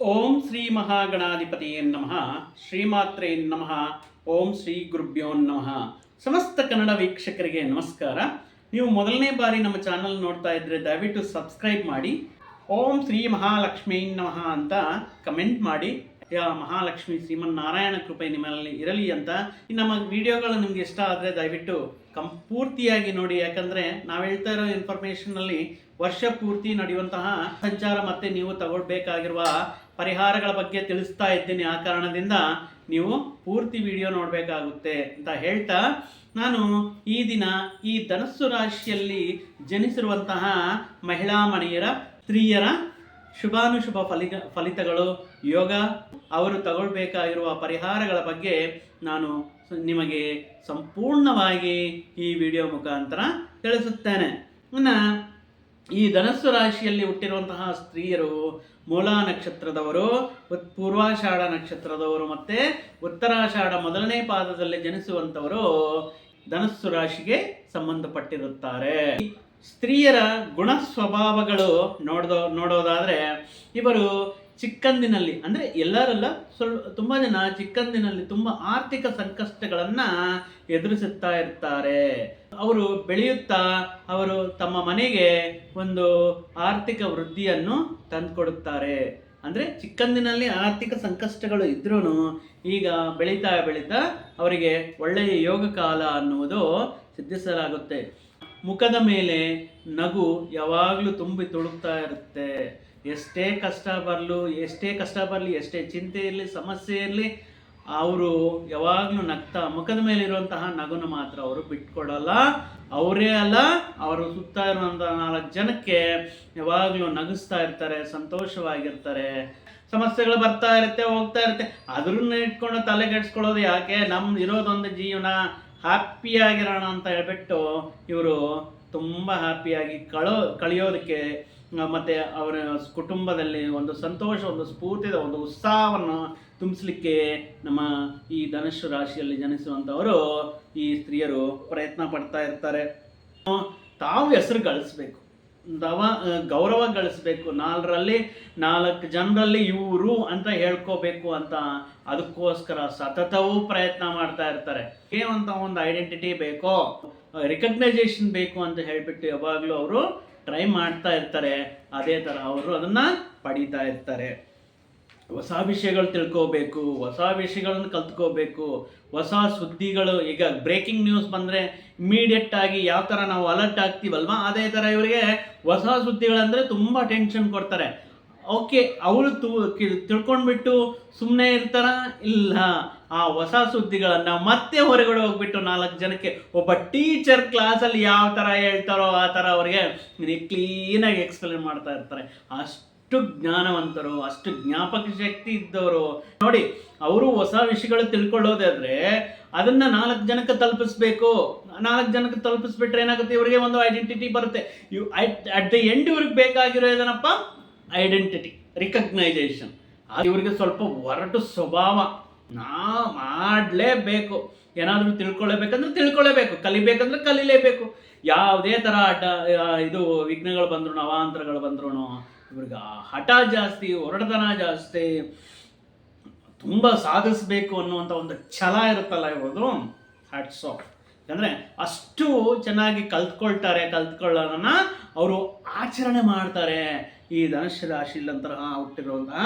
ಓಂ ಶ್ರೀ ಮಹಾಗಣಾಧಿಪತಿಯೇ ನಮಃ, ಶ್ರೀಮಾತ್ರೇ ನಮಃ, ಓಂ ಶ್ರೀ ಗುರುಭ್ಯೋ ನಮಃ. ಸಮಸ್ತ ಕನ್ನಡ ವೀಕ್ಷಕರಿಗೆ ನಮಸ್ಕಾರ. ನೀವು ಮೊದಲನೇ ಬಾರಿ ನಮ್ಮ ಚಾನಲ್ ನೋಡ್ತಾ ಇದ್ರೆ ದಯವಿಟ್ಟು ಸಬ್ಸ್ಕ್ರೈಬ್ ಮಾಡಿ, ಓಂ ಶ್ರೀ ಮಹಾಲಕ್ಷ್ಮೀ ನಮಃ ಅಂತ ಕಮೆಂಟ್ ಮಾಡಿ. ಮಹಾಲಕ್ಷ್ಮಿ ಶ್ರೀಮನ್ನಾರಾಯಣ ಕೃಪೆ ನಿಮ್ಮಲ್ಲಿ ಇರಲಿ ಅಂತ. ನಮ್ಮ ವಿಡಿಯೋಗಳು ನಿಮ್ಗೆ ಇಷ್ಟ ಆದರೆ ದಯವಿಟ್ಟು ಕಂ, ಪೂರ್ತಿಯಾಗಿ ನೋಡಿ, ಯಾಕಂದರೆ ನಾವು ಹೇಳ್ತಾ ಇರೋ ಇನ್ಫಾರ್ಮೇಷನಲ್ಲಿ ವರ್ಷ ಪೂರ್ತಿ ನಡೆಯುವಂತಹ ಸಂಚಾರ ಮತ್ತೆ ನೀವು ತಗೊಳ್ಬೇಕಾಗಿರುವ ಪರಿಹಾರಗಳ ಬಗ್ಗೆ ತಿಳಿಸ್ತಾ ಇದ್ದೀನಿ. ಆ ಕಾರಣದಿಂದ ನೀವು ಪೂರ್ತಿ ವಿಡಿಯೋ ನೋಡಬೇಕಾಗುತ್ತೆ ಅಂತ ಹೇಳ್ತಾ, ನಾನು ಈ ದಿನ ಈ ಧನಸ್ಸು ರಾಶಿಯಲ್ಲಿ ಜನಿಸಿರುವಂತಹ ಮಹಿಳಾ ಮಣಿಯರ, ಸ್ತ್ರೀಯರ ಶುಭಾನುಶುಭ ಫಲಿತ, ಫಲಿತಗಳು, ಯೋಗ, ಅವರು ತಗೊಳ್ಬೇಕಾಗಿರುವ ಪರಿಹಾರಗಳ ಬಗ್ಗೆ ನಾನು ನಿಮಗೆ ಸಂಪೂರ್ಣವಾಗಿ ಈ ವಿಡಿಯೋ ಮುಖಾಂತರ ತಿಳಿಸುತ್ತೇನೆ. ಇನ್ನು, ಈ ಧನಸ್ಸು ರಾಶಿಯಲ್ಲಿ ಹುಟ್ಟಿರುವಂತಹ ಸ್ತ್ರೀಯರು ಮೂಲಾ ನಕ್ಷತ್ರದವರು, ಪೂರ್ವಾಷಾಢ ನಕ್ಷತ್ರದವರು ಮತ್ತು ಉತ್ತರಾಷಾಢ ಮೊದಲನೇ ಪಾದದಲ್ಲಿ ಜನಿಸುವಂಥವರು ಧನಸ್ಸು ರಾಶಿಗೆ ಸಂಬಂಧಪಟ್ಟಿರುತ್ತಾರೆ. ಸ್ತ್ರೀಯರ ಗುಣ ಸ್ವಭಾವಗಳು ನೋಡ್ದೋ, ನೋಡೋದಾದರೆ ಇವರು ಚಿಕ್ಕಂದಿನಲ್ಲಿ, ಅಂದರೆ ಎಲ್ಲರಲ್ಲ ಸ್ವಲ್ಪ, ತುಂಬ ಜನ ಚಿಕ್ಕಂದಿನಲ್ಲಿ ತುಂಬ ಆರ್ಥಿಕ ಸಂಕಷ್ಟಗಳನ್ನು ಎದುರಿಸುತ್ತಾ ಇರ್ತಾರೆ. ಅವರು ಬೆಳೆಯುತ್ತಾ, ಅವರು ತಮ್ಮ ಮನೆಗೆ ಒಂದು ಆರ್ಥಿಕ ವೃದ್ಧಿಯನ್ನು ತಂದುಕೊಡುತ್ತಾರೆ. ಅಂದರೆ ಚಿಕ್ಕಂದಿನಲ್ಲಿ ಆರ್ಥಿಕ ಸಂಕಷ್ಟಗಳು ಇದ್ರೂ ಈಗ ಬೆಳೀತಾ ಬೆಳೀತಾ ಅವರಿಗೆ ಒಳ್ಳೆಯ ಯೋಗ ಕಾಲ ಅನ್ನುವುದು ಸಿದ್ಧಿಸಲಾಗುತ್ತೆ. ಮುಖದ ಮೇಲೆ ನಗು ಯಾವಾಗಲೂ ತುಂಬಿ ತುಳುಕ್ತಾ ಇರುತ್ತೆ. ಎಷ್ಟೇ ಕಷ್ಟ ಬರಲು, ಎಷ್ಟೇ ಕಷ್ಟ ಬರಲಿ, ಎಷ್ಟೇ ಚಿಂತೆ ಇರಲಿ, ಸಮಸ್ಯೆ ಇರಲಿ, ಅವರು ಯಾವಾಗಲೂ ನಗ್ತಾ, ಮುಖದ ಮೇಲೆ ಇರುವಂತಹ ನಗುನ ಮಾತ್ರ ಅವರು ಬಿಟ್ಕೊಡಲ್ಲ. ಅವರೇ ಅಲ್ಲ, ಅವರು ಸುತ್ತ ಇರುವಂಥ ನಾಲ್ಕು ಜನಕ್ಕೆ ಯಾವಾಗಲೂ ನಗಿಸ್ತಾ ಇರ್ತಾರೆ, ಸಂತೋಷವಾಗಿರ್ತಾರೆ. ಸಮಸ್ಯೆಗಳು ಬರ್ತಾ ಇರುತ್ತೆ, ಹೋಗ್ತಾ ಇರುತ್ತೆ. ಅದ್ರನ್ನ ಇಟ್ಕೊಂಡು ತಲೆ ಕೆಡ್ಸ್ಕೊಳ್ಳೋದು ಯಾಕೆ? ನಮ್ಮ ಇರೋದೊಂದು ಜೀವನ. ಹ್ಯಾಪಿಯಾಗಿರೋಣ ಅಂತ ಹೇಳ್ಬಿಟ್ಟು ಇವರು ತುಂಬ ಹ್ಯಾಪಿಯಾಗಿ ಕಳೋ, ಕಳಿಯೋದಕ್ಕೆ ಮತ್ತು ಅವರ ಕುಟುಂಬದಲ್ಲಿ ಒಂದು ಸಂತೋಷ, ಒಂದು ಸ್ಫೂರ್ತಿದ ಒಂದು ಉತ್ಸಾಹವನ್ನು ತುಂಬಿಸ್ಲಿಕ್ಕೆ ನಮ್ಮ ಈ ಧನುಷು ರಾಶಿಯಲ್ಲಿ ಜನಿಸುವಂಥವರು ಈ ಸ್ತ್ರೀಯರು ಪ್ರಯತ್ನ ಪಡ್ತಾ ಇರ್ತಾರೆ. ತಾವು ಹೆಸರು ಗಳಿಸ್ಬೇಕು. ದವ ಗೌರವ ಗಳಿಸ್ಬೇಕು. ನಾಲ್ರಲ್ಲಿ ನಾಲ್ಕು ಜನರಲ್ಲಿ ಇವರು ಅಂತ ಹೇಳ್ಕೋಬೇಕು ಅಂತ ಅದಕ್ಕೋಸ್ಕರ ಸತತವೂ ಪ್ರಯತ್ನ ಮಾಡ್ತಾ ಇರ್ತಾರೆ. ಏನಂತ ಒಂದು ಐಡೆಂಟಿಟಿ ಬೇಕೋ? ರಿಕಗ್ನೈಸೇಷನ್ ಬೇಕು ಅಂತ ಹೇಳ್ಬಿಟ್ಟು ಯಾವಾಗಲೂ ಅವರು ಟ್ರೈ ಮಾಡ್ತಾ ಇರ್ತಾರೆ. ಅದೇ ಥರ ಅವರು ಅದನ್ನು ಪಡೀತಾ ಇರ್ತಾರೆ. ಹೊಸ ವಿಷಯಗಳು ತಿಳ್ಕೋಬೇಕು, ಹೊಸ ವಿಷಯಗಳನ್ನು ಕಲ್ತ್ಕೋಬೇಕು, ಹೊಸ ಸುದ್ದಿಗಳು, ಈಗ ಬ್ರೇಕಿಂಗ್ ನ್ಯೂಸ್ ಬಂದರೆ ಇಮಿಡಿಯೇಟ್ ಆಗಿ ಯಾವ ಥರ ನಾವು ಅಲರ್ಟ್ ಆಗ್ತೀವಲ್ವಾ? ಅದೇ ಥರ ಇವರಿಗೆ ಹೊಸ ಸುದ್ದಿಗಳಂದರೆ ತುಂಬ ಟೆನ್ಷನ್ ಕೊಡ್ತಾರೆ. ಓಕೆ ಅವರು ತಿಳ್ಕೊಂಡ್ಬಿಟ್ಟು ಸುಮ್ಮನೆ ಇರ್ತಾರ? ಇಲ್ಲ. ಆ ಹೊಸ ಸುದ್ದಿಗಳನ್ನು ಮತ್ತೆ ಹೊರಗಡೆ ಹೋಗ್ಬಿಟ್ಟು ನಾಲ್ಕು ಜನಕ್ಕೆ ಒಬ್ಬ ಟೀಚರ್ ಕ್ಲಾಸಲ್ಲಿ ಯಾವ ಥರ ಹೇಳ್ತಾರೋ ಆ ಥರ ಅವರಿಗೆ ಕ್ಲೀನಾಗಿ ಎಕ್ಸ್ಪ್ಲೇನ್ ಮಾಡ್ತಾ ಇರ್ತಾರೆ. ಅಷ್ಟು ಜ್ಞಾನವಂತರು, ಅಷ್ಟು ಜ್ಞಾಪಕ ಶಕ್ತಿ ಇದ್ದವರು. ನೋಡಿ, ಅವರು ಹೊಸ ವಿಷಯಗಳು ತಿಳ್ಕೊಳ್ಳೋದಾದ್ರೆ ಅದನ್ನ ನಾಲ್ಕು ಜನಕ್ಕೆ ತಲುಪಿಸ್ಬೇಕು. ನಾಲ್ಕು ಜನಕ್ಕೆ ತಲುಪಿಸ್ಬಿಟ್ರೆ ಏನಾಗುತ್ತೆ? ಇವರಿಗೆ ಒಂದು ಐಡೆಂಟಿಟಿ ಬರುತ್ತೆ. ಇವ್ ಅಟ್ ದ ಎಂಡ್ ಇವ್ರಿಗೆ ಬೇಕಾಗಿರೋ ಏನಪ್ಪ? ಐಡೆಂಟಿಟಿ ರಿಕಗ್ನೈಸೇಷನ್ ಇವರಿಗೆ ಸ್ವಲ್ಪ ಒರಟು ಸ್ವಭಾವ. ನಾ ಮಾಡಲೇಬೇಕು. ಏನಾದರೂ ತಿಳ್ಕೊಳ್ಳೇಬೇಕಂದ್ರೆ ತಿಳ್ಕೊಳ್ಳೇಬೇಕು. ಕಲಿಬೇಕಂದ್ರೆ ಕಲಿಲೇಬೇಕು. ಯಾವುದೇ ಥರ ಅಡ್ಡ ಇದು ವಿಘ್ನಗಳು ಬಂದ್ರು ಅವಾಂತರಗಳು ಬಂದ್ರು ಇವ್ರಿಗೆ ಹಠ ಜಾಸ್ತಿ ಹೊರಡತನ ಜಾಸ್ತಿ, ತುಂಬ ಸಾಧಿಸಬೇಕು ಅನ್ನುವಂಥ ಒಂದು ಛಲ ಇರುತ್ತಲ್ಲ ಇವರು ಹ್ಯಾಟ್ಸ್ ಆಫ್ ಯಾಕಂದರೆ ಅಷ್ಟು ಚೆನ್ನಾಗಿ ಕಲ್ತ್ಕೊಳ್ತಾರೆ ಕಲ್ತ್ಕೊಳ್ಳೋದನ್ನ ಅವರು ಆಚರಣೆ ಮಾಡ್ತಾರೆ ಈ ಧನುಷ್ಯ ರಾಶಿಲಂತಹ ಹುಟ್ಟಿರುವಂತಹ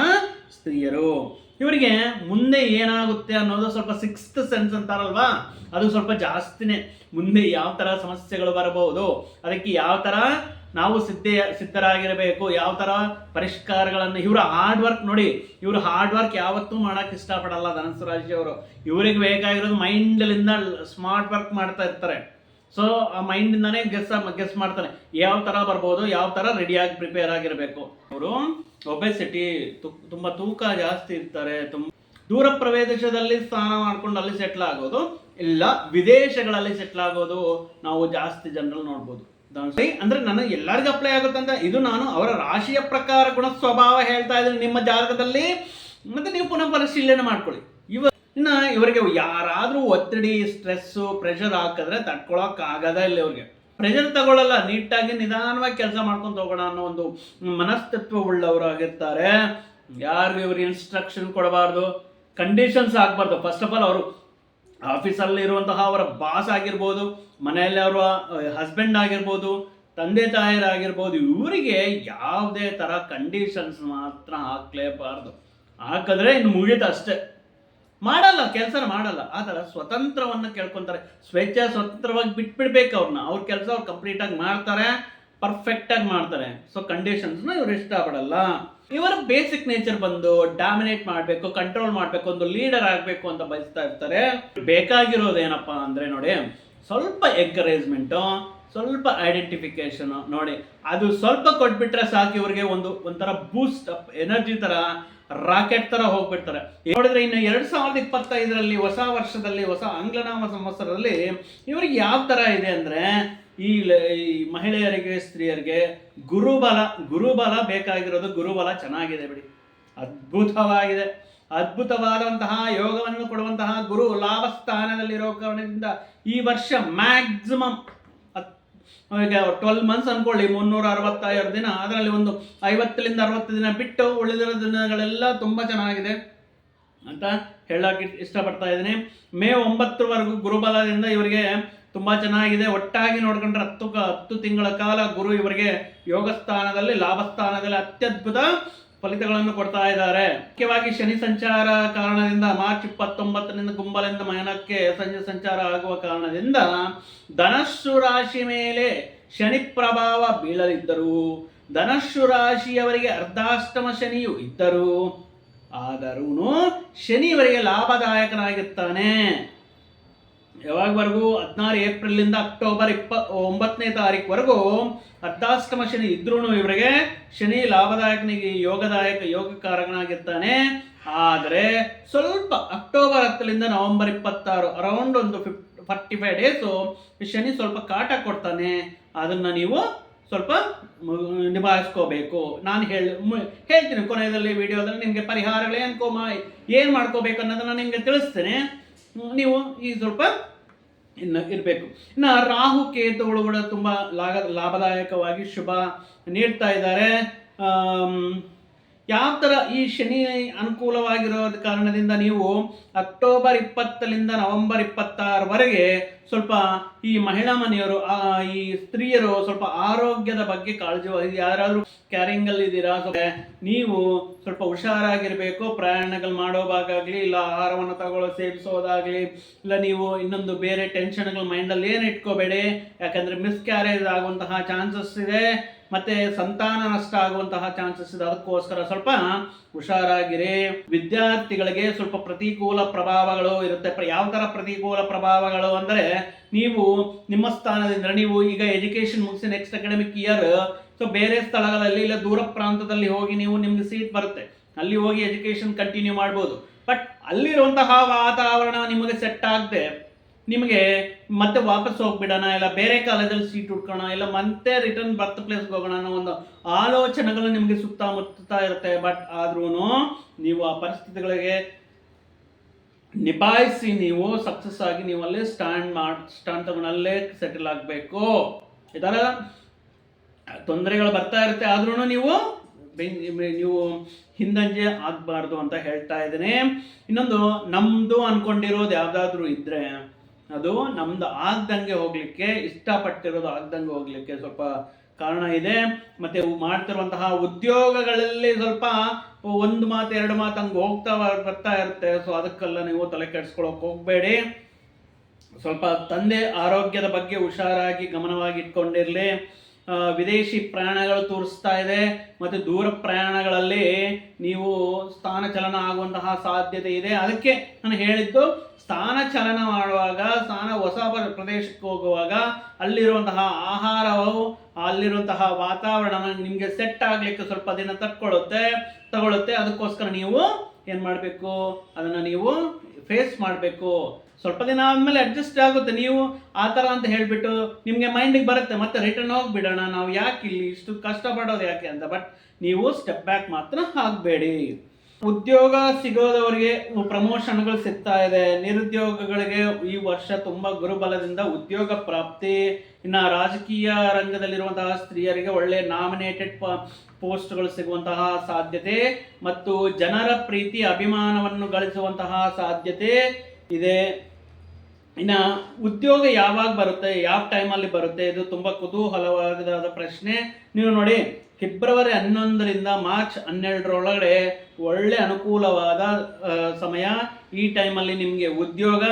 ಸ್ತ್ರೀಯರು. ಇವರಿಗೆ ಮುಂದೆ ಏನಾಗುತ್ತೆ ಅನ್ನೋದು ಸ್ವಲ್ಪ ಸಿಕ್ಸ್ತ್ ಸೆನ್ಸ್ ಅಂತಾರಲ್ವಾ? ಅದು ಸ್ವಲ್ಪ ಜಾಸ್ತಿನೇ. ಮುಂದೆ ಯಾವ ಥರ ಸಮಸ್ಯೆಗಳು ಬರಬಹುದು? ಅದಕ್ಕೆ ಯಾವ ಥರ ನಾವು ಸಿದ್ಧ, ಸಿದ್ಧರಾಗಿರಬೇಕು. ಯಾವ ಥರ ಪರಿಷ್ಕಾರಗಳನ್ನು, ಇವರ ಹಾರ್ಡ್ ವರ್ಕ್ ನೋಡಿ, ಇವರು ಹಾರ್ಡ್ ವರ್ಕ್ ಯಾವತ್ತೂ ಮಾಡೋಕ್ಕೆ ಇಷ್ಟಪಡಲ್ಲ ಧನಸರಾಜಿಯವರು ಇವರಿಗೆ ಬೇಕಾಗಿರೋದು ಮೈಂಡಲಿಂದ ಸ್ಮಾರ್ಟ್ ವರ್ಕ್ ಮಾಡ್ತಾ ಇರ್ತಾರೆ. ಸೊ ಆ ಮೈಂಡಿಂದಾನೇ ಗೆಸ್ ಗೆಸ್ ಮಾಡ್ತಾನೆ ಯಾವ ಥರ ಬರ್ಬೋದು, ಯಾವ ಥರ ರೆಡಿಯಾಗಿ ಪ್ರಿಪೇರ್ ಆಗಿರಬೇಕು. ಅವರು ಒಬೆಸಿಟಿ ತುಂಬ ತೂಕ ಜಾಸ್ತಿ ಇರ್ತಾರೆ. ತುಂಬ ದೂರ ಪ್ರವೇಶದಲ್ಲಿ ಸ್ನಾನ ಮಾಡ್ಕೊಂಡು ಅಲ್ಲಿ ಸೆಟ್ಲ್ ಆಗೋದು. ಇಲ್ಲ ವಿದೇಶಗಳಲ್ಲಿ ಸೆಟ್ಲ್ ಆಗೋದು ನಾವು ಜಾಸ್ತಿ ಜನರಲ್ಲಿ ನೋಡ್ಬೋದು. ಅಂದ್ರೆ ನನಗೆ ಎಲ್ಲರಿಗೂ ಅಪ್ಲೈ ಆಗುತ್ತಂತ ಇದು ನಾನು ಅವರ ರಾಶಿಯ ಪ್ರಕಾರ ಗುಣ ಸ್ವಭಾವ ಹೇಳ್ತಾ ಇದ್ದೀನಿ ನಿಮ್ಮ ಜಾಗದಲ್ಲಿ ಮತ್ತೆ ನೀವು ಪುನಃ ಪರಿಶೀಲನೆ ಮಾಡ್ಕೊಳ್ಳಿ. ಇವ ಇನ್ನ ಇವರಿಗೆ ಯಾರಾದರೂ ಒತ್ತಡಿ ಸ್ಟ್ರೆಸ್ಸು ಪ್ರೆಷರ್ ಹಾಕಿದ್ರೆ ತಡ್ಕೊಳಕ್ ಆಗದ ಇಲ್ಲ ಇವ್ರಿಗೆ. ಪ್ರೆಷರ್ ತಗೊಳ್ಳಲ್ಲ ನೀಟಾಗಿ ನಿಧಾನವಾಗಿ ಕೆಲಸ ಮಾಡ್ಕೊಂಡು ಹೋಗೋಣ ಅನ್ನೋ ಒಂದು ಮನಸ್ತತ್ವ ಉಳ್ಳವರಾಗಿರ್ತಾರೆ ಯಾರಿಗೂ ಇವ್ರಿಗೆ ಇನ್ಸ್ಟ್ರಕ್ಷನ್ ಕೊಡಬಾರ್ದು. ಕಂಡೀಷನ್ಸ್ ಆಗಬಾರ್ದು ಫಸ್ಟ್ ಆಫ್ ಆಲ್ ಅವರು ಆಫೀಸಲ್ಲಿ ಇರುವಂತಹ ಅವರ ಬಾಸ್ ಆಗಿರ್ಬೋದು, ಮನೆಯಲ್ಲಿ ಅವರ ಹಸ್ಬೆಂಡ್ ಆಗಿರ್ಬೋದು, ತಂದೆ ತಾಯರಾಗಿರ್ಬೋದು ಇವರಿಗೆ ಯಾವುದೇ ಥರ ಕಂಡೀಷನ್ಸ್ ಮಾತ್ರ ಹಾಕ್ಲೇಬಾರ್ದು. ಹಾಕಿದ್ರೆ ಇನ್ನು ಮುಗೀತು ಅಷ್ಟೇ. ಮಾಡಲ್ಲ ಕೆಲಸ ಮಾಡಲ್ಲ. ಆ ಥರ ಸ್ವತಂತ್ರವನ್ನು ಕೇಳ್ಕೊತಾರೆ. ಸ್ವೇಚ್ಛಾ ಸ್ವತಂತ್ರವಾಗಿ ಬಿಟ್ಬಿಡ್ಬೇಕು ಅವ್ರನ್ನ. ಅವ್ರ ಕೆಲಸ ಅವ್ರು ಕಂಪ್ಲೀಟಾಗಿ ಮಾಡ್ತಾರೆ ಪರ್ಫೆಕ್ಟಾಗಿ ಮಾಡ್ತಾರೆ. ಸೊ ಕಂಡೀಷನ್ಸ್ನ ಇವ್ರು ಇಷ್ಟಪಡಲ್ಲ. ಇವರ ಬೇಸಿಕ್ ನೇಚರ್ ಬಂದು ಡಾಮಿನೇಟ್ ಮಾಡಬೇಕು ಕಂಟ್ರೋಲ್ ಮಾಡಬೇಕು, ಒಂದು ಲೀಡರ್ ಆಗಬೇಕು ಅಂತ ಬಯಸ್ತಾ ಇರ್ತಾರೆ. ಬೇಕಾಗಿರೋದೇನಪ್ಪ ಅಂದರೆ ನೋಡಿ, ಸ್ವಲ್ಪ ಎಂಕರೇಜ್ಮೆಂಟು ಸ್ವಲ್ಪ ಐಡೆಂಟಿಫಿಕೇಶನ್ ನೋಡಿ, ಅದು ಸ್ವಲ್ಪ ಕೊಟ್ಬಿಟ್ರೆ ಸಾಕು ಇವರಿಗೆ ಒಂದು, ಒಂಥರ ಬೂಸ್ಟ್ ಅಪ್ ಎನರ್ಜಿ ತರ ರಾಕೆಟ್ ತರ ಹೋಗ್ಬಿಡ್ತಾರೆ. ನೋಡಿದ್ರೆ ಇನ್ನು ಎರಡು ಸಾವಿರದ ಇಪ್ಪತ್ತೈದರಲ್ಲಿ, ಹೊಸ ವರ್ಷದಲ್ಲಿ, ಹೊಸ ಆಂಗ್ಲನಾಮ ಸಂವತ್ಸರದಲ್ಲಿ ಇವ್ರಿಗೆ ಯಾವ ತರ ಇದೆ ಅಂದ್ರೆ ಈ ಮಹಿಳೆಯರಿಗೆ, ಸ್ತ್ರೀಯರಿಗೆ ಗುರುಬಲ ಗುರುಬಲ ಬೇಕಾಗಿರೋದು ಗುರುಬಲ ಚೆನ್ನಾಗಿದೆ ಬಿಡಿ. ಅದ್ಭುತವಾಗಿದೆ. ಅದ್ಭುತವಾದಂತಹ ಯೋಗವನ್ನು ಕೊಡುವಂತಹ ಗುರು ಲಾಭ ಸ್ಥಾನದಲ್ಲಿರೋ ಕಾರಣದಿಂದ ಈ ವರ್ಷ ಮ್ಯಾಕ್ಸಿಮಮ್ ಈಗ ಟ್ವೆಲ್ ಮಂತ್ಸ್ ಅನ್ಕೊಳ್ಳಿ ಮುನ್ನೂರ ಅರವತ್ತೈದು ದಿನ. ಅದರಲ್ಲಿ ಒಂದು ಐವತ್ತರಿಂದ ಅರವತ್ತು ದಿನ ಬಿಟ್ಟು ಉಳಿದಿರೋ ದಿನಗಳೆಲ್ಲ ತುಂಬ ಚೆನ್ನಾಗಿದೆ ಅಂತ ಹೇಳಕ್ಕೆ ಇಷ್ಟಪಡ್ತಾ ಇದ್ದೀನಿ. ಮೇ ಒಂಬತ್ತರವರೆಗೂ ಗುರುಬಲದಿಂದ ಇವರಿಗೆ ತುಂಬ ಚೆನ್ನಾಗಿದೆ. ಒಟ್ಟಾಗಿ ನೋಡ್ಕೊಂಡ್ರೆ ಹತ್ತು ಹತ್ತು ತಿಂಗಳ ಕಾಲ ಗುರು ಇವರಿಗೆ ಯೋಗ ಸ್ಥಾನದಲ್ಲಿ ಲಾಭ ಸ್ಥಾನದಲ್ಲಿ ಅತ್ಯದ್ಭುತ ಫಲಿತಗಳನ್ನು ಕೊಡ್ತಾ ಇದ್ದಾರೆ. ಮುಖ್ಯವಾಗಿ ಶನಿ ಸಂಚಾರ ಕಾರಣದಿಂದ ಮಾರ್ಚ್ ಇಪ್ಪತ್ತೊಂಬತ್ತರಿಂದ ಗುಂಬಲಿಂದ ಮಯನಕ್ಕೆ ಸಂಜೆ ಸಂಚಾರ ಆಗುವ ಕಾರಣದಿಂದ ಧನಸ್ಸು ರಾಶಿ ಮೇಲೆ ಶನಿ ಪ್ರಭಾವ ಬೀಳಲಿದ್ದರು. ಧನಸ್ಸು ರಾಶಿಯವರಿಗೆ ಅರ್ಧಾಷ್ಟಮ ಶನಿಯು ಇದ್ದರು. ಆದರೂ ಶನಿಯವರಿಗೆ ಲಾಭದಾಯಕನಾಗಿರ್ತಾನೆ. ಯಾವಾಗವರೆಗೂ ಹದಿನಾರು ಏಪ್ರಿಲಿಂದ ಅಕ್ಟೋಬರ್ ಇಪ್ಪ ಒಂಬತ್ತನೇ ತಾರೀಕುವರೆಗೂ ಅರ್ಧಾಷ್ಟಮ ಶನಿ ಇದ್ರೂ ಇವರಿಗೆ ಶನಿ ಲಾಭದಾಯಕನಿಗೆ ಯೋಗದಾಯಕ ಯೋಗಕಾರಕನಾಗಿರ್ತಾನೆ. ಆದರೆ ಸ್ವಲ್ಪ ಅಕ್ಟೋಬರ್ ಹತ್ತರಿಂದ ನವೆಂಬರ್ ಇಪ್ಪತ್ತಾರು ಅರೌಂಡ್ ಒಂದು ಫಿಫ್ ಫಾರ್ಟಿ ಫೈವ್ ಡೇಸು ಶನಿ ಸ್ವಲ್ಪ ಕಾಟ ಕೊಡ್ತಾನೆ. ಅದನ್ನು ನೀವು ಸ್ವಲ್ಪ ನಿಭಾಯಿಸ್ಕೋಬೇಕು. ನಾನು ಹೇಳಿ ಹೇಳ್ತೀನಿ ಕೊನೆಯಲ್ಲಿ ವಿಡಿಯೋದಲ್ಲಿ ನಿಮಗೆ ಪರಿಹಾರಗಳು ಏನು ಕೋಮ, ಏನು ಮಾಡ್ಕೋಬೇಕು ಅನ್ನೋದನ್ನು ನಿಮಗೆ ತಿಳಿಸ್ತೇನೆ. ನೀವು ಈ ಸ್ವಲ್ಪ ಇನ್ನು ಇರಬೇಕು. ಇನ್ನು ರಾಹು ಕೇತುಗಳು ಕೂಡ ತುಂಬ ಲಾಗ ಲಾಭದಾಯಕವಾಗಿ ಶುಭ ನೀಡ್ತಾ ಇದ್ದಾರೆ. ಯಾವ ಥರ ಈ ಶನಿ ಅನುಕೂಲವಾಗಿರೋ ಕಾರಣದಿಂದ ನೀವು ಅಕ್ಟೋಬರ್ ಇಪ್ಪತ್ತರಿಂದ ನವೆಂಬರ್ ಇಪ್ಪತ್ತಾರವರೆಗೆ ಸ್ವಲ್ಪ ಈ ಮಹಿಳಾ ಮನೆಯವರು ಈ ಸ್ತ್ರೀಯರು ಸ್ವಲ್ಪ ಆರೋಗ್ಯದ ಬಗ್ಗೆ ಕಾಳಜಿ ಯಾರಾದರೂ ಕ್ಯಾರಿಂಗಲ್ಲಿ ಇದ್ದೀರಾ ನೀವು ಸ್ವಲ್ಪ ಹುಷಾರಾಗಿರಬೇಕು, ಪ್ರಯಾಣಗಳು ಮಾಡೋವಾಗಲಿ ಇಲ್ಲ ಆಹಾರವನ್ನು ತಗೊಳ್ಳೋ, ಸೇವಿಸೋದಾಗಲಿ, ಇಲ್ಲ ನೀವು ಇನ್ನೊಂದು ಬೇರೆ ಟೆನ್ಷನ್ಗಳು ಮೈಂಡಲ್ಲಿ ಏನು ಇಟ್ಕೋಬೇಡಿ, ಯಾಕಂದರೆ ಮಿಸ್ಕ್ಯಾರೇಜ್ ಆಗುವಂತಹ ಚಾನ್ಸಸ್ ಇದೆ. ಮತ್ತೆ ಸಂತಾನ ನಷ್ಟ ಆಗುವಂತಹ ಚಾನ್ಸಸ್ ಇದೆ. ಅದಕ್ಕೋಸ್ಕರ ಸ್ವಲ್ಪ ಹುಷಾರಾಗಿರಿ. ವಿದ್ಯಾರ್ಥಿಗಳಿಗೆ ಸ್ವಲ್ಪ ಪ್ರತಿಕೂಲ ಪ್ರಭಾವಗಳು ಇರುತ್ತೆ. ಯಾವ ಥರ ಪ್ರತಿಕೂಲ ಪ್ರಭಾವಗಳು ಅಂದರೆ ನೀವು ನಿಮ್ಮ ಸ್ಥಾನದಿಂದ ನೀವು ಈಗ ಎಜುಕೇಶನ್ ಮುಗಿಸಿ ನೆಕ್ಸ್ಟ್ ಅಕಾಡೆಮಿಕ್ ಇಯರ್ ಸೊ ಬೇರೆ ಸ್ಥಳಗಳಲ್ಲಿ ಇಲ್ಲ, ದೂರ ಪ್ರಾಂತದಲ್ಲಿ ಹೋಗಿ ನೀವು ನಿಮ್ಗೆ ಸೀಟ್ ಬರುತ್ತೆ. ಅಲ್ಲಿ ಹೋಗಿ ಎಜುಕೇಶನ್ ಕಂಟಿನ್ಯೂ ಮಾಡ್ಬೋದು. ಬಟ್ ಅಲ್ಲಿರುವಂತಹ ವಾತಾವರಣ ನಿಮಗೆ ಸೆಟ್ ಆಗದೆ ನಿಮಗೆ ಮತ್ತೆ ವಾಪಸ್ ಹೋಗ್ಬಿಡೋಣ, ಇಲ್ಲ ಬೇರೆ ಕಾಲೇಜಲ್ಲಿ ಸೀಟ್ ಹುಡ್ಕೋಣ, ಇಲ್ಲ ಮತ್ತೆ ರಿಟರ್ನ್ ಬರ್ತ್ ಪ್ಲೇಸ್ಗೆ ಹೋಗೋಣ ಅನ್ನೋ ಒಂದು ಆಲೋಚನೆಗಳು ನಿಮಗೆ ಸುತ್ತಮುತ್ತಾ ಇರುತ್ತೆ. ಬಟ್ ಆದ್ರೂ ನೀವು ಆ ಪರಿಸ್ಥಿತಿಗಳಿಗೆ ನಿಭಾಯಿಸಿ, ನೀವು ಸಕ್ಸಸ್ ಆಗಿ ನೀವು ಅಲ್ಲೇ ಸ್ಟ್ಯಾಂಡ್ ಮಾಡಿ ಸ್ಟ್ಯಾಂಡ್ ತಗೊಂಡಲ್ಲೇ ಸೆಟಲ್ ಆಗಬೇಕು. ಇದರ ತೊಂದರೆಗಳು ಬರ್ತಾ ಇರುತ್ತೆ. ಆದ್ರೂ ನೀವು ನೀವು ಹಿಂದಂಜೆ ಆಗಬಾರ್ದು ಅಂತ ಹೇಳ್ತಾ ಇದ್ದೀನಿ. ಇನ್ನೊಂದು ನಮ್ಮದು ಅನ್ಕೊಂಡಿರೋದು ಯಾವುದಾದ್ರೂ ಇದ್ದರೆ ಅದು ನಮ್ದು ಆಗ್ದಂಗೆ ಹೋಗ್ಲಿಕ್ಕೆ, ಇಷ್ಟಪಟ್ಟಿರೋದು ಆಗ್ದಂಗೆ ಹೋಗ್ಲಿಕ್ಕೆ ಸ್ವಲ್ಪ ಕಾರಣ ಇದೆ. ಮತ್ತೆ ಮಾಡ್ತಿರುವಂತಹ ಉದ್ಯೋಗಗಳಲ್ಲಿ ಸ್ವಲ್ಪ ಒಂದು ಮಾತು, ಎರಡು ಮಾತು ಹಂಗೆ ಹೋಗ್ತಾ ಬರ್ತಾ ಇರುತ್ತೆ. ಸೊ ಅದಕ್ಕೆಲ್ಲ ನೀವು ತಲೆ ಕೆಡಿಸ್ಕೊಳಕ್ ಹೋಗಬೇಡಿ. ಸ್ವಲ್ಪ ತಂದೆ ಆರೋಗ್ಯದ ಬಗ್ಗೆ ಹುಷಾರಾಗಿ ಗಮನವಾಗಿ ಇಟ್ಕೊಂಡಿರಲಿ. ವಿದೇಶಿ ಪ್ರಯಾಣಗಳು ತೋರಿಸ್ತಾ ಇದೆ ಮತ್ತು ದೂರ ಪ್ರಯಾಣಗಳಲ್ಲಿ ನೀವು ಸ್ಥಾನ ಚಲನ ಆಗುವಂತಹ ಸಾಧ್ಯತೆ ಇದೆ. ಅದಕ್ಕೆ ನಾನು ಹೇಳಿದ್ದು, ಸ್ಥಾನ ಚಲನ ಮಾಡುವಾಗ, ಸ್ಥಾನ ಹೊಸ ಪ್ರದೇಶಕ್ಕೆ ಹೋಗುವಾಗ ಅಲ್ಲಿರುವಂತಹ ಆಹಾರವು, ಅಲ್ಲಿರುವಂತಹ ವಾತಾವರಣ ನಿಮಗೆ ಸೆಟ್ ಆಗಲಿಕ್ಕೆ ಸ್ವಲ್ಪ ದಿನ ತಕ್ಕೊಳ್ಳುತ್ತೆ ತಗೊಳುತ್ತೆ. ಅದಕ್ಕೋಸ್ಕರ ನೀವು ಏನು ಮಾಡಬೇಕು? ಅದನ್ನು ನೀವು ಫೇಸ್ ಮಾಡಬೇಕು. ಸ್ವಲ್ಪ ದಿನ ಆದಮೇಲೆ ಅಡ್ಜಸ್ಟ್ ಆಗುತ್ತೆ. ನೀವು ಆ ಥರ ಅಂತ ಹೇಳಿಬಿಟ್ಟು ನಿಮಗೆ ಮೈಂಡಿಗೆ ಬರುತ್ತೆ. ಮತ್ತೆ ರಿಟರ್ನ್ ಹೋಗಿಬಿಡೋಣ. ನಾವು ಯಾಕೆ ಇಲ್ಲಿ ಇಷ್ಟು ಕಷ್ಟಪಡೋದು ಯಾಕೆ ಅಂತ. ಬಟ್ ನೀವು ಸ್ಟೆಪ್ ಬ್ಯಾಕ್ ಮಾತ್ರ ಆಗಬೇಡಿ. ಉದ್ಯೋಗ ಸಿಗೋದವರಿಗೆ ಪ್ರಮೋಷನ್ಗಳು ಸಿಗ್ತಾ ಇದೆ. ನಿರುದ್ಯೋಗಗಳಿಗೆ ಈ ವರ್ಷ ತುಂಬ ಗುರುಬಲದಿಂದ ಉದ್ಯೋಗ ಪ್ರಾಪ್ತಿ. ಇನ್ನ ರಾಜಕೀಯ ರಂಗದಲ್ಲಿರುವಂತಹ ಸ್ತ್ರೀಯರಿಗೆ ಒಳ್ಳೆ ನಾಮಿನೇಟೆಡ್ ಪೋಸ್ಟ್ಗಳು ಸಿಗುವಂತಹ ಸಾಧ್ಯತೆ ಮತ್ತು ಜನರ ಪ್ರೀತಿ, ಅಭಿಮಾನವನ್ನು ಗಳಿಸುವಂತಹ ಸಾಧ್ಯತೆ ಇದೆ. ಇನ್ನು ಉದ್ಯೋಗ ಯಾವಾಗ ಬರುತ್ತೆ, ಯಾವ ಟೈಮಲ್ಲಿ ಬರುತ್ತೆ, ಇದು ತುಂಬ ಕುತೂಹಲವಾದ ಪ್ರಶ್ನೆ. ನೀವು ನೋಡಿ, ಫೆಬ್ರವರಿ ಹನ್ನೊಂದರಿಂದ ಮಾರ್ಚ್ ಹನ್ನೆರಡರೊಳಗಡೆ ಒಳ್ಳೆ ಅನುಕೂಲವಾದ ಸಮಯ. ಈ ಟೈಮಲ್ಲಿ ನಿಮಗೆ ಉದ್ಯೋಗ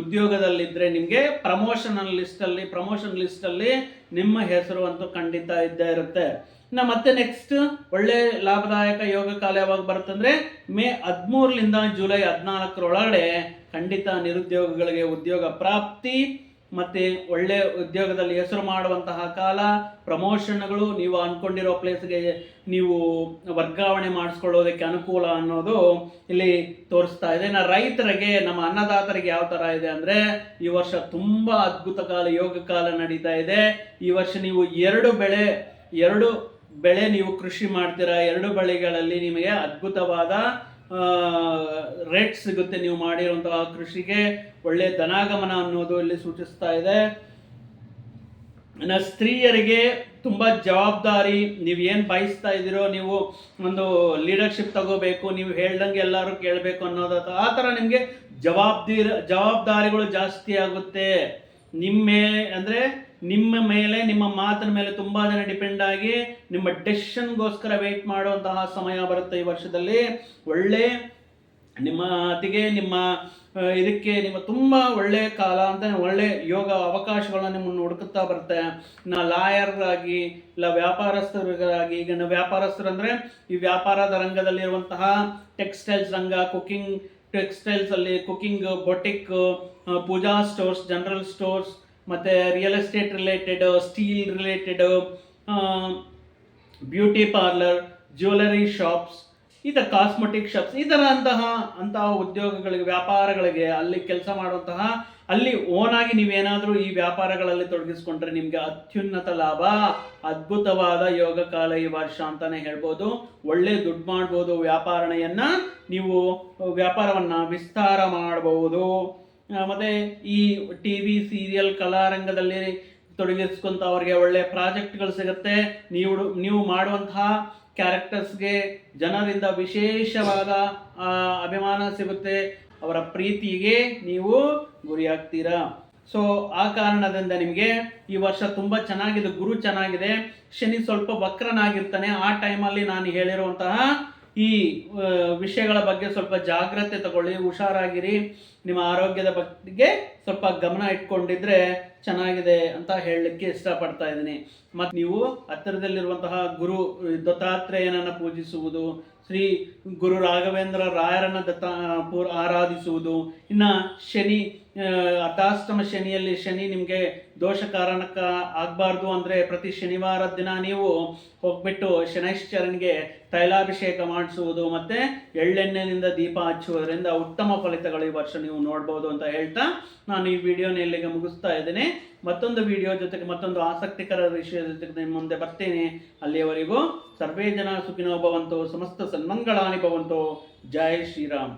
ಉದ್ಯೋಗದಲ್ಲಿದ್ದರೆ ನಿಮಗೆ ಪ್ರಮೋಷನಲ್ ಲಿಸ್ಟಲ್ಲಿ ಪ್ರಮೋಷನ್ ಲಿಸ್ಟಲ್ಲಿ ನಿಮ್ಮ ಹೆಸರು ಅಂತೂ ಖಂಡಿತ ಇದ್ದೇ ಇರುತ್ತೆ. ಇನ್ನು ಮತ್ತೆ ನೆಕ್ಸ್ಟ್ ಒಳ್ಳೆ ಲಾಭದಾಯಕ ಯೋಗ ಕಾಲ ಯಾವಾಗ ಬರುತ್ತಂದ್ರೆ ಮೇ ಹದಿಮೂರರಿಂದ ಜುಲೈ ಹದಿನಾಲ್ಕರೊಳಗಡೆ ಖಂಡಿತ ನಿರುದ್ಯೋಗಿಗಳಿಗೆ ಉದ್ಯೋಗ ಪ್ರಾಪ್ತಿ ಮತ್ತೆ ಒಳ್ಳೆ ಉದ್ಯೋಗದಲ್ಲಿ ಹೆಸರು ಮಾಡುವಂತಹ ಕಾಲ ಪ್ರಮೋಷನ್ಗಳು ನೀವು ಅನ್ಕೊಂಡಿರೋ ಪ್ಲೇಸ್ಗೆ ನೀವು ವರ್ಗಾವಣೆ ಮಾಡಿಸ್ಕೊಳ್ಳೋದಕ್ಕೆ ಅನುಕೂಲ ಅನ್ನೋದು ಇಲ್ಲಿ ತೋರಿಸ್ತಾ ಇದೆ. ನಾ ರೈತರಿಗೆ, ನಮ್ಮ ಅನ್ನದಾತರಿಗೆ ಯಾವ ಥರ ಇದೆ ಅಂದರೆ ಈ ವರ್ಷ ತುಂಬ ಅದ್ಭುತ ಕಾಲ, ಯೋಗ ಕಾಲ ನಡೀತಾ ಇದೆ. ಈ ವರ್ಷ ನೀವು ಎರಡು ಬೆಳೆ, ಎರಡು ಬೆಳೆ ನೀವು ಕೃಷಿ ಮಾಡ್ತೀರಾ, ಎರಡು ಬೆಳೆಗಳಲ್ಲಿ ನಿಮಗೆ ಅದ್ಭುತವಾದ ರೇಟ್ ಸಿಗುತ್ತೆ ನೀವು ಮಾಡಿರುವಂತಹ ಕೃಷಿಗೆ. ಒಳ್ಳೆ ಧನಾಗಮನ ಅನ್ನೋದು ಇಲ್ಲಿ ಸೂಚಿಸ್ತಾ ಇದೆ. ಸ್ತ್ರೀಯರಿಗೆ ತುಂಬ ಜವಾಬ್ದಾರಿ, ನೀವು ಏನು ಬಯಸ್ತಾ ಇದ್ದೀರೋ, ನೀವು ಒಂದು ಲೀಡರ್ಶಿಪ್ ತಗೋಬೇಕು, ನೀವು ಹೇಳ್ದಂಗೆ ಎಲ್ಲರೂ ಕೇಳಬೇಕು ಅನ್ನೋದು. ಆ ಥರ ನಿಮಗೆ ಜವಾಬ್ದಾರಿ, ಜವಾಬ್ದಾರಿಗಳು ಜಾಸ್ತಿ ಆಗುತ್ತೆ. ನಿಮ್ಮೆ ಅಂದರೆ ನಿಮ್ಮ ಮೇಲೆ, ನಿಮ್ಮ ಮಾತಿನ ಮೇಲೆ ತುಂಬಾ ಜನ ಡಿಪೆಂಡ್ ಆಗಿ ನಿಮ್ಮ ಡೆಸಿಷನ್ಗೋಸ್ಕರ ವೆಯ್ಟ್ ಮಾಡುವಂತಹ ಸಮಯ ಬರುತ್ತೆ ಈ ವರ್ಷದಲ್ಲಿ. ಒಳ್ಳೆ ನಿಮ್ಮ ಅತಿಗೆ, ನಿಮ್ಮ ಇದಕ್ಕೆ ನಿಮ್ಮ ತುಂಬ ಒಳ್ಳೆ ಕಾಲ ಅಂತ, ಒಳ್ಳೆ ಯೋಗ ಅವಕಾಶಗಳನ್ನ ನಿಮ್ಮನ್ನು ಹುಡುಕುತ್ತಾ ಬರುತ್ತೆ. ನಾ ಲಾಯರ್ಗಾಗಿ ಇಲ್ಲ ವ್ಯಾಪಾರಸ್ಥರಾಗಿ ಈಗ ನಾವು ವ್ಯಾಪಾರಸ್ಥರು ಅಂದರೆ ಈ ವ್ಯಾಪಾರದ ರಂಗದಲ್ಲಿರುವಂತಹ ಟೆಕ್ಸ್ಟೈಲ್ಸ್ ರಂಗ ಕುಕಿಂಗ್ ಟೆಕ್ಸ್ಟೈಲ್ಸ್ ಅಲ್ಲಿ cooking boutique pooja stores general stores ಮತ್ತು real estate related steel related beauty parlour jewellery shops ಈ ಥರ ಕಾಸ್ಮೆಟಿಕ್ ಶಾಪ್ಸ್ ಈ ಥರ ಅಂತಹ ಅಂತಹ ಉದ್ಯೋಗಗಳಿಗೆ, ವ್ಯಾಪಾರಗಳಿಗೆ ಅಲ್ಲಿ ಕೆಲಸ ಮಾಡುವಂತಹ, ಅಲ್ಲಿ ಓನಾಗಿ ನೀವೇನಾದರೂ ಈ ವ್ಯಾಪಾರಗಳಲ್ಲಿ ತೊಡಗಿಸ್ಕೊಂಡ್ರೆ ನಿಮಗೆ ಅತ್ಯುನ್ನತ ಲಾಭ. ಅದ್ಭುತವಾದ ಯೋಗ ಕಾಲ ಈ ವರ್ಷ ಅಂತಾನೆ ಹೇಳ್ಬೋದು. ಒಳ್ಳೆ ದುಡ್ಡು ಮಾಡ್ಬೋದು ವ್ಯಾಪಾರಣೆಯನ್ನ ನೀವು ವ್ಯಾಪಾರವನ್ನ ವಿಸ್ತಾರ ಮಾಡಬಹುದು. ಮತ್ತೆ ಈ ಟಿ ವಿ ಸೀರಿಯಲ್ ಕಲಾರಂಗದಲ್ಲಿ ತೊಡಗಿಸ್ಕೊಂತ ಅವರಿಗೆ ಒಳ್ಳೆ ಪ್ರಾಜೆಕ್ಟ್ಗಳು ಸಿಗುತ್ತೆ. ನೀವು ನೀವು ಮಾಡುವಂತಹ ಕ್ಯಾರೆಕ್ಟರ್ಸ್ಗೆ ಜನರಿಂದ ವಿಶೇಷವಾದ ಅಭಿಮಾನ ಸಿಗುತ್ತೆ. ಅವರ ಪ್ರೀತಿಗೆ ನೀವು ಗುರಿಯಾಗ್ತೀರಾ ಸೊ ಆ ಕಾರಣದಿಂದ ನಿಮಗೆ ಈ ವರ್ಷ ತುಂಬ ಚೆನ್ನಾಗಿದೆ, ಗುರು ಚೆನ್ನಾಗಿದೆ. ಶನಿ ಸ್ವಲ್ಪ ವಕ್ರನಾಗಿರ್ತಾನೆ. ಆ ಟೈಮಲ್ಲಿ ನಾನು ಹೇಳಿರುವಂತಹ ಈ ವಿಷಯಗಳ ಬಗ್ಗೆ ಸ್ವಲ್ಪ ಜಾಗ್ರತೆ ತಗೊಳ್ಳಿ, ಹುಷಾರಾಗಿರಿ. ನಿಮ್ಮ ಆರೋಗ್ಯದ ಬಗ್ಗೆ ಸ್ವಲ್ಪ ಗಮನ ಇಟ್ಕೊಂಡಿದ್ರೆ ಚೆನ್ನಾಗಿದೆ ಅಂತ ಹೇಳಲಿಕ್ಕೆ ಇಷ್ಟಪಡ್ತಾ ಇದ್ದೀನಿ. ಮತ್ತು ನೀವು ಹತ್ತಿರದಲ್ಲಿರುವಂತಹ ಗುರು, ದತ್ತಾತ್ರೇಯನನ್ನು ಪೂಜಿಸುವುದು, ಶ್ರೀ ಗುರು ರಾಘವೇಂದ್ರ ರಾಯರನ್ನ ದತ್ತ ಪೂರ್ ಆರಾಧಿಸುವುದು, ಇನ್ನು ಶನಿ ಆ, ಅತಾಷ್ಟಮ ಶನಿಯಲ್ಲಿ ಶನಿ ನಿಮಗೆ ದೋಷ ಕಾರಣಕ್ಕ ಆಗಬಾರ್ದು ಅಂದರೆ ಪ್ರತಿ ಶನಿವಾರದ ದಿನ ನೀವು ಹೋಗ್ಬಿಟ್ಟು ಶನೈಶ್ಚರನಿಗೆ ತೈಲಾಭಿಷೇಕ ಮಾಡಿಸುವುದು ಮತ್ತು ಎಳ್ಳೆಣ್ಣೆಯಿಂದ ದೀಪ ಹಚ್ಚುವುದರಿಂದ ಉತ್ತಮ ಫಲಿತಗಳು ಈ ವರ್ಷ ನೀವು ನೋಡ್ಬೋದು ಅಂತ ಹೇಳ್ತಾ ನಾನು ಈ ವಿಡಿಯೋನ ಇಲ್ಲಿಗೆ ಮುಗಿಸ್ತಾ ಇದ್ದೀನಿ. ಮತ್ತೊಂದು ವಿಡಿಯೋ ಜೊತೆಗೆ ಮತ್ತೊಂದು ಆಸಕ್ತಿಕರ ವಿಷಯದ ಜೊತೆಗೆ ನಿಮ್ಮ ಮುಂದೆ ಬರ್ತೀನಿ. ಅಲ್ಲಿಯವರೆಗೂ ಸರ್ವೇ ಜನ ಸುಖಿನೋ ಸಮಸ್ತ ಸನ್ಮಂಗಳಾನಿ ಭವಂತು. ಜೈ ಶ್ರೀರಾಮ್.